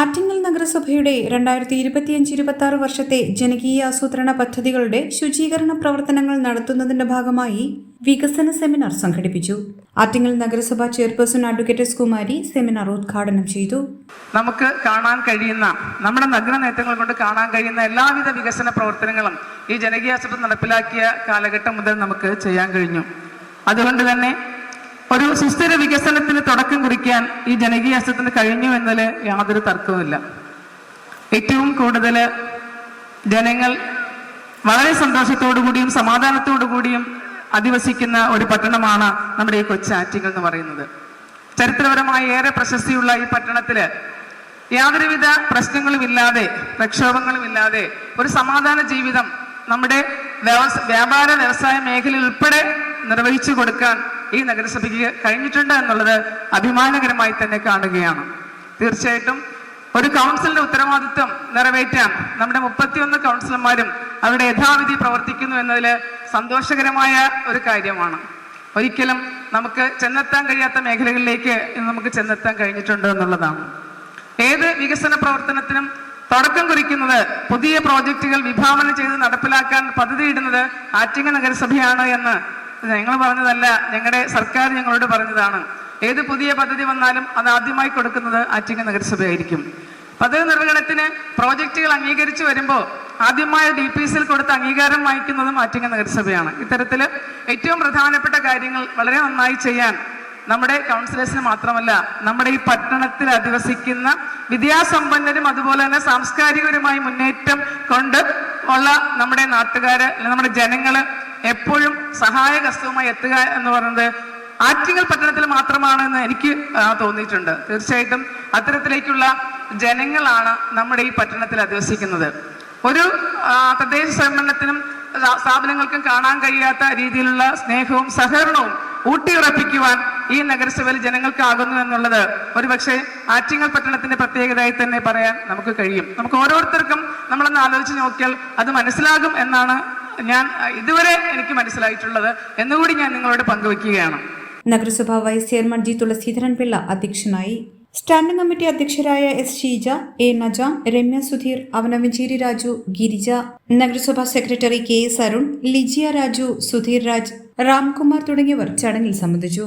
ആറ്റിങ്ങൽ നഗരസഭയുടെ രണ്ടായിരത്തി ഇരുപത്തിയഞ്ച് ഇരുപത്തി ആറ് വർഷത്തെ ജനകീയ ആസൂത്രണ പദ്ധതികളുടെ ശുചീകരണ പ്രവർത്തനങ്ങൾ നടത്തുന്നതിന്റെ ഭാഗമായി വികസന സെമിനാർ സംഘടിപ്പിച്ചു. ആറ്റിങ്ങൽ നഗരസഭ ചെയർപേഴ്സൺ അഡ്വക്കേറ്റ് കുമാരി സെമിനാർ ഉദ്ഘാടനം ചെയ്തു. നമുക്ക് കാണാൻ കഴിയുന്ന നമ്മുടെ നഗ്ന നേട്ടങ്ങൾ കൊണ്ട് കാണാൻ കഴിയുന്ന എല്ലാവിധ വികസന പ്രവർത്തനങ്ങളും ഈ ജനകീയ ആസൂത്രണം നടപ്പിലാക്കിയ കാലഘട്ടം മുതൽ നമുക്ക് ചെയ്യാൻ കഴിഞ്ഞു. അതുകൊണ്ട് തന്നെ ഒരു സുസ്ഥിര വികസനത്തിന് തുടക്കം കുറിക്കാൻ ഈ ജനകീയ ആസൂത്രണത്തിന് കഴിഞ്ഞു എന്നതിൽ യാതൊരു തർക്കവുമില്ല. ഏറ്റവും കൂടുതൽ ജനങ്ങൾ വളരെ സന്തോഷത്തോടു കൂടിയും സമാധാനത്തോടു കൂടിയും അധിവസിക്കുന്ന ഒരു പട്ടണമാണ് നമ്മുടെ ഈ കൊച്ചാറ്റിങ്ങൾ എന്ന് പറയുന്നത്. ചരിത്രപരമായി ഏറെ പ്രശസ്തിയുള്ള ഈ പട്ടണത്തിൽ യാതൊരുവിധ പ്രശ്നങ്ങളും ഇല്ലാതെ പ്രക്ഷോഭങ്ങളും ഇല്ലാതെ ഒരു സമാധാന ജീവിതം നമ്മുടെ വ്യാപാര വ്യവസായ മേഖലയിൽ ഉൾപ്പെടെ നിർവഹിച്ചു കൊടുക്കാൻ ഈ നഗരസഭയ്ക്ക് കഴിഞ്ഞിട്ടുണ്ട് എന്നുള്ളത് അഭിമാനകരമായി തന്നെ കാണുകയാണ്. തീർച്ചയായിട്ടും ഒരു കൗൺസിലിന്റെ ഉത്തരവാദിത്വം നിറവേറ്റാൻ നമ്മുടെ മുപ്പത്തിയൊന്ന് കൗൺസിലർമാരും അവരുടെ യഥാവിധി പ്രവർത്തിക്കുന്നു എന്നതിൽ സന്തോഷകരമായ ഒരു കാര്യമാണ്. ഒരിക്കലും നമുക്ക് ചെന്നെത്താൻ കഴിയാത്ത മേഖലകളിലേക്ക് നമുക്ക് ചെന്നെത്താൻ കഴിഞ്ഞിട്ടുണ്ട് എന്നുള്ളതാണ്. ഏത് വികസന പ്രവർത്തനത്തിനും തുടക്കം കുറിക്കുന്നത് പുതിയ പ്രോജക്റ്റുകൾ വിഭാവനം ചെയ്ത് നടപ്പിലാക്കാൻ പദ്ധതിയിടുന്നത് ആറ്റിങ്ങ നഗരസഭയാണ് എന്ന് ഞങ്ങൾ പറഞ്ഞതല്ല ഞങ്ങളുടെ സർക്കാർ ഞങ്ങളോട് പറഞ്ഞതാണ്. ഏത് പുതിയ പദ്ധതി വന്നാലും അത് ആദ്യമായി കൊടുക്കുന്നത് ആറ്റിങ്ങ നഗരസഭയായിരിക്കും. പദ്ധതി നിർവഹണത്തിന് പ്രോജക്റ്റുകൾ അംഗീകരിച്ചു വരുമ്പോൾ ആദ്യമായ ഡി പി സിയിൽ കൊടുത്ത അംഗീകാരം വാങ്ങിക്കുന്നതും ആറ്റിങ്ങ നഗരസഭയാണ്. ഇത്തരത്തിൽ ഏറ്റവും പ്രധാനപ്പെട്ട കാര്യങ്ങൾ വളരെ നന്നായി ചെയ്യാൻ നമ്മുടെ കൗൺസിലേഴ്സിന് മാത്രമല്ല നമ്മുടെ ഈ പട്ടണത്തിൽ അധിവസിക്കുന്ന വിദ്യാസമ്പന്നരും അതുപോലെ തന്നെ സാംസ്കാരികപരമായി മുന്നേറ്റം കൊണ്ട് ഉള്ള നമ്മുടെ നാട്ടുകാര് നമ്മുടെ ജനങ്ങൾ എപ്പോഴും സഹായകസ്തവുമായി എത്തുക എന്ന് പറയുന്നത് ആറ്റിങ്ങൽ പട്ടണത്തിൽ മാത്രമാണെന്ന് എനിക്ക് തോന്നിയിട്ടുണ്ട്. തീർച്ചയായിട്ടും അത്തരത്തിലേക്കുള്ള ജനങ്ങളാണ് നമ്മുടെ ഈ പട്ടണത്തിൽ അധിവസിക്കുന്നത്. ഒരു തദ്ദേശ സ്വയംഭരണത്തിനും സ്ഥാപനങ്ങൾക്കും കാണാൻ കഴിയാത്ത രീതിയിലുള്ള സ്നേഹവും സഹകരണവും ഊട്ടിയുറപ്പിക്കുവാൻ ഈ നഗരസഭയിൽ ജനങ്ങൾക്കാകുന്നു എന്നുള്ളത് ഒരുപക്ഷെ ആറ്റിങ്ങൽ പട്ടണത്തിന്റെ പ്രത്യേകതയായി തന്നെ പറയാൻ നമുക്ക് കഴിയും. നമുക്ക് ഓരോരുത്തർക്കും നമ്മളൊന്ന് ആലോചിച്ച് നോക്കിയാൽ അത് മനസ്സിലാകും എന്നാണ് ഞാൻ ഇതുവരെ എനിക്ക് മനസ്സിലായിട്ടുള്ളത് എന്നുകൂടി ഞാൻ നിങ്ങളോട് പങ്കുവെക്കുകയാണ് നഗരസഭാ vice chairman G Thulaseedharan Pillai അധ്യക്ഷനായി. സ്റ്റാൻഡിംഗ് കമ്മിറ്റി അധ്യക്ഷരായ എസ് ഷീജ എ നജാം രമ്യ സുധീർ അവനവഞ്ചേരി രാജു ഗിരിജ നഗരസഭാ secretary K S Arun Lijiya Raju Sudheer Raj Ramkumar തുടങ്ങിയവർ ചടങ്ങിൽ സംബന്ധിച്ചു.